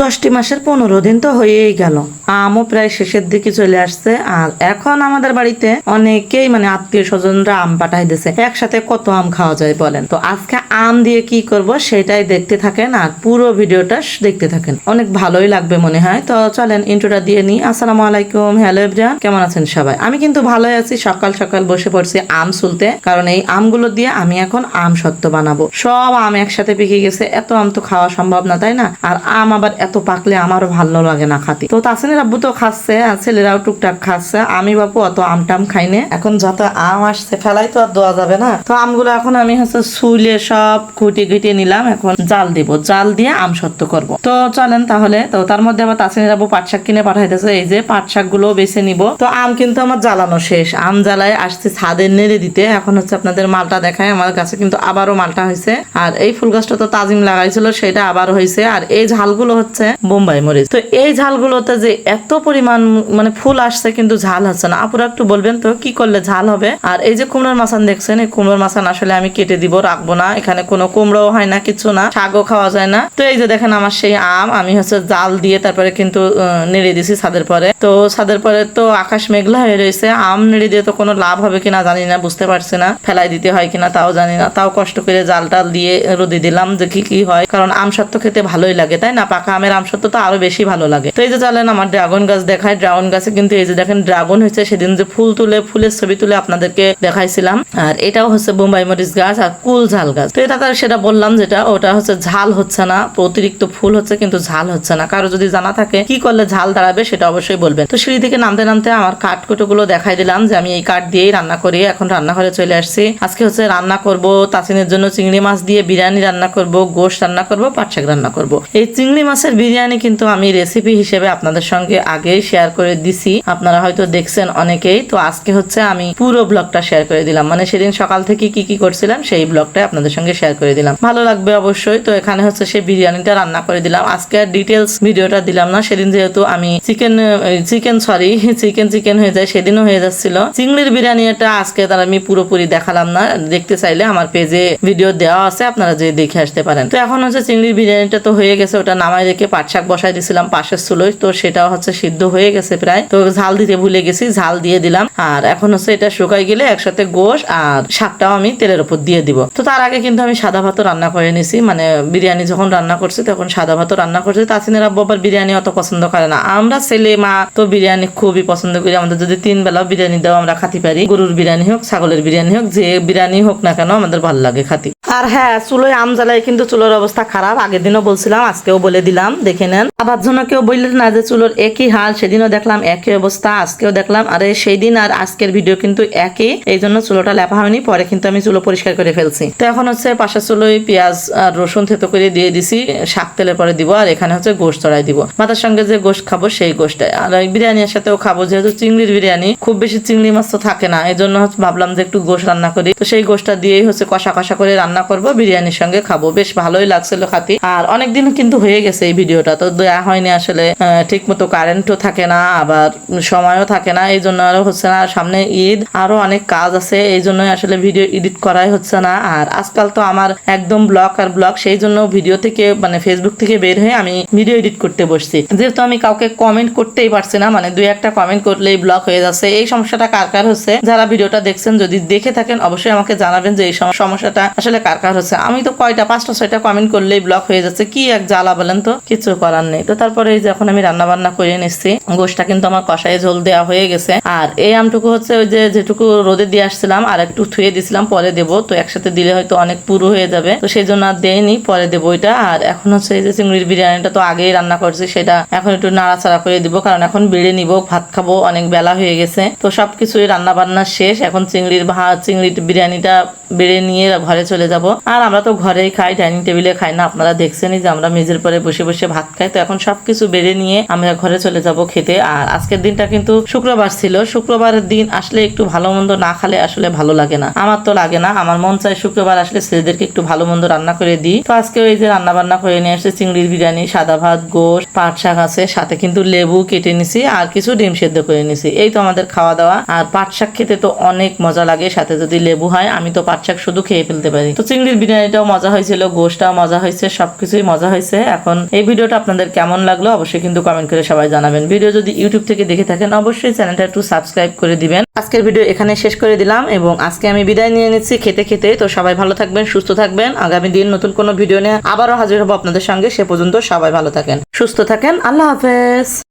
দশটি মাসের পনেরো দিন তো হয়েই গেল। আমও প্রায় শেষের দিকে চলে আসছে। আর এখন আমাদের বাড়িতে অনেকেই মানে আত্মীয় স্বজনরা আম পাঠাই দিছে। একসাথে কত আম খাওয়া যায় বলেন? তো আজকে আম দিয়ে কি করব সেটাই দেখতে থাকেন আর পুরো ভিডিওটা দেখতে থাকেন। অনেক ভালোই লাগবে মনে হয়। তো চলেন ইন্ট্রোটা দিয়ে নিই। আসসালামু আলাইকুম। হ্যালো এভরিওয়ান, কেমন আছেন সবাই? আমি কিন্তু ভালোই আছি। সকাল সকাল বসে পড়ছি আম সুলতে কারণ এই আমগুলো দিয়ে আমি এখন আম সত্য বানাবো। সব আম একসাথে পেকে গেছে। এত আম তো খাওয়া সম্ভব না, তাই না? আর আম আবার এত পাকলে আমারও ভালো লাগে না খাতে। তো তাসিনের আব্বু তো খাচ্ছে, আর ছেলেরাও টুকটাক খাচ্ছে। আমি বাপু অত আম টাম খাইনে এখন যত আম আসছে ফেলাই তো আর দেওয়া যাবে না। তো আমগুলো এখন আমি হচ্ছে সুইলে সব কুটি কুটিয়ে নিলাম, এখন জাল দিব। জাল দিয়ে আম সত্য করব। তো চলেন তাহলে। তো তার মধ্যে আবার তাসিনের আব্বু পাট শাক কিনে পাঠাইতেছে, এই যে পাট শাকগুলো বেছে নিব। তো আম কিন্তু আমার জ্বালানো শেষ। আম জ্বালায় আসছে ছাদে নেড়ে দিতে। এখন হচ্ছে আপনাদের মালটা দেখায়। আমার কাছে কিন্তু আবারও মালটা হয়েছে। আর এই ফুল গাছটা তো তাজিম লাগাইছিল, সেটা আবার হয়েছে। আর এই ঝালগুলো হচ্ছে বোম্বাই মরিচ। তো এই ঝালগুলোতে যে এত পরিমাণ মানে ফুল আসছে কিন্তু ঝাল হচ্ছে না। আপুরা একটু বলবেন তো, কি করলে ঝাল হবে? আর এই যে কুমড়োর মাছান দেখছেন, এই কুমড়োর মাছান আসলে আমি কেটে দিব, রাখব না। এখানে কোনো কুমড়োও হয় না, কিছু না, শাকও খাওয়া যায় না। তো এই যে দেখেন আমার সেই আম, আমি হচ্ছে জাল দিয়ে তারপরে কিন্তু নেড়ে দিছি ছাদের পরে। তো ছাদের পরে তো আকাশ মেঘলা হয়ে রয়েছে। আম নেড়ে দিয়ে তো কোনো লাভ হবে কিনা জানি না, বুঝতে পারছি না। ফেলাই দিতে হয় কিনা তাও জানি না। তাও কষ্ট করে জাল টাল দিয়ে রোদে দিলাম কি কি হয়। কারণ আম সত্য খেতে ভালোই লাগে, তাই না? পাকা আমের আম সত্য তো আরও বেশি ভালো লাগে। তো এই যে চলেন আমার ড্রাগন গাছ দেখায়, ড্রাগন গাছে কিন্তু এই যে দেখেন, ড্রাগন হয়েছে, সেদিন যে ফুল তুলে, ফুলের ছবি তুলে আপনাদেরকে দেখাইছিলাম। আর এটাও হচ্ছে বোম্বাই মরিচ গাছ আর কুল ঝাল গাছ। তো এটা তার সেটা বললাম যেটা, ওটা হচ্ছে ঝাল হচ্ছে না, অতিরিক্ত ফুল হচ্ছে, কিন্তু ঝাল হচ্ছে না। কারও যদি জানা থাকে, কি করলে ঝাল দাঁড়াবে সেটা অবশ্যই বলবেন। তো সিঁড়ি থেকে নামতে নামতে আমার কাঠকুটো গুলো দেখাই দিলাম যে আমি এই কাঠ দিয়েই রান্না করি। এখন রান্নাঘরে চলে আসছি। আজকে হচ্ছে রান্না করব তাসিনের জন্য চিংড়ি মাছ দিয়ে, বিরিয়ানি রান্না করব, গোশ রান্না করব পাট শাক রান্না করব। এই চিংড়ি মাছের বিরিয়ানি কিন্তু আমি রেসিপি হিসেবে আপনাদের সঙ্গে আগেই শেয়ার করে দিছি। আপনারা হয়তো দেখছেন অনেকেই। তো আজকে হচ্ছে আমি পুরো ব্লগটা শেয়ার করে দিলাম। মানে সেদিন সকাল থেকে কি কি করছিলাম, সেই ব্লগটা আপনাদের সঙ্গে শেয়ার করে দিলাম। ভালো লাগবে অবশ্যই। তো এখানে হচ্ছে সেই বিরিয়ানিটা রান্না করে দিলাম। আজকে আর ডিটেলস ভিডিওটা দিলাম না। সেদিন যেহেতু আমি chicken chicken sorry chicken chicken হয়ে যায়, সেদিনও হয়ে যাচ্ছিল। চিংড়ির বিরিয়ানিটা আজকে তার আমি পুরোপুরি দেখালাম না। দেখতে চাইলে আমার পেজে ভিডিও দেওয়া আছে। আপনারা যে দেখে আসতে পারেন। তো এখন হচ্ছে চিংড়ির বিরিয়ানিটা তো হয়ে গেছে। ওটা নামাই রেখে পাট শাক বসাই দিয়েছিলাম, পাশের চুলোয়। তো সেটাও হচ্ছে সিদ্ধ হয়ে গেছে প্রায়। তো ঝাল দিতে ভুলে গেছি, ঝাল দিয়ে দিলাম। আর এখন হচ্ছে এটা শুকাই গেলে একসাথে গোশ আর শাকটাও আমি তেলের উপর দিয়ে দিব। তো তার আগে কিন্তু আমি সাদা ভাতও রান্না করে নিছি। মানে বিরিয়ানি যখন রান্না করছি, তখন সাদা ভাতও রান্না করছি। তাসিনের আব্বু আবার বিরিয়ানি অত পছন্দ করে না। আমরা ছেলে, মা তো বিরিয়ানি খুবই পছন্দ করি। আমাদের যদি তিন বেলা বিরিয়ানি দাও, আমরা খাতে পারি। গরুর বিরিয়ানি হোক, ছাগলের বিরিয়ানি হোক, যে বিরিয়ানি হোক না কেন, আমাদের ভালো লাগে খাতি। আর হ্যাঁ চুলোয় আম জ্বালায় কিন্তু চুলোর অবস্থা খারাপ। আগের দিনও বলছিলাম, আজকেও বলে দিলাম। দেখে নেন। আবার জন্য কেউ বললেন না যে চুলোর একই হাল, সেদিনও দেখলাম একই অবস্থা, আজকেও দেখলাম। আরে সেই দিন আর আজকের ভিডিও কিন্তু একই এই জন্য চুলোটা লেপা হয়নি, পরে কিন্তু আমি চুলো পরিষ্কার করে ফেলছি। তো এখন হচ্ছে পাশের চুলোয় পেঁয়াজ আর রসুন থেতো করে দিয়ে দিছি, শাক তেলের পরে দিব, আর এখানে হচ্ছে গোশ চড়াই দিব। মাথার সঙ্গে যে গোশ খাব, সেই গোশটাই। আর ওই বিরিয়ানির সাথেও খাব, যেহেতু চিংড়ির বিরিয়ানি, খুব বেশি চিংড়ি মাছ তো থাকে না এই জন্য ভাবলাম যে একটু গোশ রান্না করি। তো সেই গোশটা দিয়েই হচ্ছে কষা কষা করে রান্না করব, বিরিয়ানির সঙ্গে খাব। বেশ ভালোই লাগছিল খাতি। আর অনেকদিন কিন্তু হয়ে গেছে এই ভিডিওটা। তো দেয়া হয়নি আসলে ঠিক মতো কারেন্টও থাকে না, আবার সময়ও থাকে না, এই জন্য আরও হচ্ছে না। সামনে ঈদ, আরও অনেক কাজ আছে, এই জন্যই আসলে ভিডিও এডিট করাই হচ্ছে না। আর আজকাল তো আমার একদম ব্লক আর ব্লক সেই জন্য ভিডিও থেকে মানে ফেসবুক থেকে বের হয়ে আমি ভিডিও এডিট করতে বসছি। যেহেতু আমি কাউকে কমেন্ট করতেই পারছি না মানে দুই একটা কমেন্ট করলেই ব্লক হয়ে যাচ্ছে। এই সমস্যাটা কার কার হচ্ছে? যারা ভিডিওটা দেখছেন, যদি দেখে থাকেন, অবশ্যই আমাকে জানাবেন যে এই সমস্যাটা আসলে কার কার হচ্ছে। আমি তো কয়টা, পাঁচটা, ছয়টা কমেন্ট করলেই ব্লক হয়ে যাচ্ছে, কি এক জ্বালা বলেন তো? কিছু করার নেই। তো তারপরে এই যে আমি রান্না বান্না করে নিচ্ছি। গোষ্ঠটা কিন্তু আমার কষায় ঝোল দেওয়া হয়ে গেছে। আর এই আমটুকু হচ্ছে ওই যেটুকু রোদে দিয়ে আসছিলাম আর একটু থুয়ে দিছিলাম, পরে দেবো। তো একসাথে দিলে হয়তো অনেক পুরো হয়ে যাবে। তো সেই জন্য আর দেয়নি পরে দেবো ওইটা। আর এখন হচ্ছে এই যে চিংড়ির বিরিয়ানিটা তো আগেই রান্না করছি, সেটা এখন একটু নাড়াচাড়া করে দিব। কারণ এখন বেড়ে নিব, ভাত খাব, অনেক বেলা হয়ে গেছে। তো সবকিছুই রান্না বান্না শেষ। এখন চিংড়ির ভাত, চিংড়ির বিরিয়ানিটা বেড়ে নিয়ে ঘরে চলে যাব। আর আমরা তো ঘরেই খাই, ডাইনিং টেবিলে খাই না। আপনারা দেখছেনই যে আমরা মেজের পরে বসে বসে বসে ভাত খাই। তো এখন সবকিছু বেড়ে নিয়ে আমরা ঘরে চলে যাব খেতে। আর আজকের দিনটা কিন্তু শুক্রবার ছিল। শুক্রবারের দিন আসলে একটু ভালো মন্দ না খালে আসলে ভালো লাগে না। আমার তো লাগে না। আমার মন চায় শুক্রবার আসলে ছেলেদেরকে একটু ভালো মন্দ রান্না করে দিই। তো আজকে ওই যে রান্না বান্না করে নিয়ে আসছে চিংড়ির বিরিয়ানি, সাদা ভাত, গোশ, পাট শাক আছে। সাথে কিন্তু লেবু কেটে নিছি আর কিছু ডিম সেদ্ধ করে নিছি। এই তো আমাদের খাওয়া দাওয়া। আর পাট শাক খেতে তো অনেক মজা লাগে। সাথে যদি লেবু হয়, আমি তো পাট শাক শুধু খেয়ে ফেলতে পারি। তো চিংড়ির বিরিয়ানিটাও মজা হয়েছিল, গোশটাও মজা হয়েছে, সবকিছুই মজা হয়েছে। এখন এই এই ভিডিওটা আপনাদের কেমন লাগল অবশ্যই কিন্তু কমেন্ট করে সবাই জানাবেন। ভিডিও যদি ইউটিউব থেকে দেখে থাকেন, অবশ্যই চ্যানেলটা একটু সাবস্ক্রাইব করে দিবেন। আজকের ভিডিও এখানে শেষ করে দিলাম এবং আজকে আমি বিদায় নিয়ে নিচ্ছি খেতে খেতে। তো সবাই ভালো থাকবেন, সুস্থ থাকবেন। আগামী দিন নতুন কোনো ভিডিও নিয়ে আবারও হাজির হব আপনাদের সঙ্গে। সে পর্যন্ত সবাই ভালো থাকেন, সুস্থ থাকেন। আল্লাহ হাফেজ।